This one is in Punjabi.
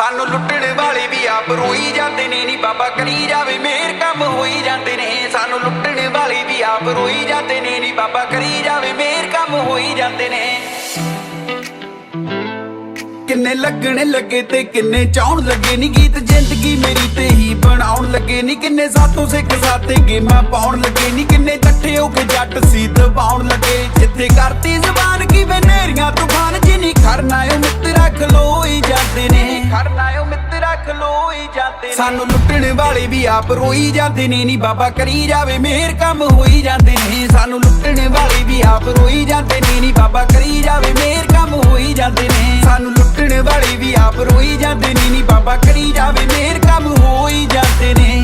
ਸਾਨੂੰ ਲੁੱਟਣ ਵਾਲੇ ਵੀ ਆਪ ਰੋਈ ਜਾਂਦੇ ਨੇ ਨੀ ਬਾਬਾ ਕਰੀ ਜਾਵੇ ਮੇਰ ਕੰਮ ਹੋਈ ਜਾਂਦੇ ਨੇ। ਸਾਨੂੰ ਲੁੱਟਣ ਵਾਲੇ ਵੀ ਆਪ ਰੋਈ ਜਾਂਦੇ ਨੇ ਨੀ ਬਾਬਾ ਕਰੀ ਜਾਵੇ ਮੇਰ ਕੰਮ ਹੋਈ ਜਾਂਦੇ ਨੇ। ਕਿੰਨੇ ਲੱਗਣੇ ਲੱਗੇ ਤੇ ਕਿੰਨੇ ਚਾਉਣ ਲੱਗੇ ਨੀ ਗੀਤ ਜ਼ਿੰਦਗੀ ਮੇਰੀ ਤੇ ਹੀ ਬਣਾਉਣ ਲੱਗੇ ਨੀ। ਕਿੰਨੇ ਸਾਥੋਂ ਸਿੱਖ ਸਾਥੇ ਗੇਮਾਂ ਪਾਉਣ ਲੱਗੇ ਨੀ। ਕਿੰਨੇ ਇਕੱਠੇ ਹੋ ਕੇ ਜੱਟ ਸੀ ਦਬਾਉਣ ਲੱਗੇ। ਜਿੱਥੇ ਕਰਤੀ ਖੜਨਾ ਓ ਮਿੱਤਰਾ ਜਾਂਦੇ ਸਾਨੂੰ ਲੁੱਟਣ ਵਾਲੇ ਵੀ ਆਪ ਰੋਈ ਜਾਂਦੇ ਨੇ, ਨੀ ਬਾਬਾ ਕਰੀ ਜਾਵੇ ਮੇਰ ਕੰਮ ਹੋਈ ਜਾਂਦੇ ਨੇ। ਸਾਨੂੰ ਲੁੱਟਣ ਵਾਲੇ ਵੀ ਆਪ ਰੋਈ ਜਾਂਦੇ ਨੇ, ਨੀ ਬਾਬਾ ਕਰੀ ਜਾਵੇ ਮੇਰ ਕੰਮ ਹੋਈ ਜਾਂਦੇ ਨੇ। ਸਾਨੂੰ ਲੁੱਟਣ ਵਾਲੇ ਵੀ ਆਪ ਰੋਈ ਜਾਂਦੇ ਨੇ, ਨੀ ਬਾਬਾ ਕਰੀ ਜਾਵੇ ਮੇਰ ਕੰਮ ਹੋਈ ਜਾਂਦੇ ਨੇ।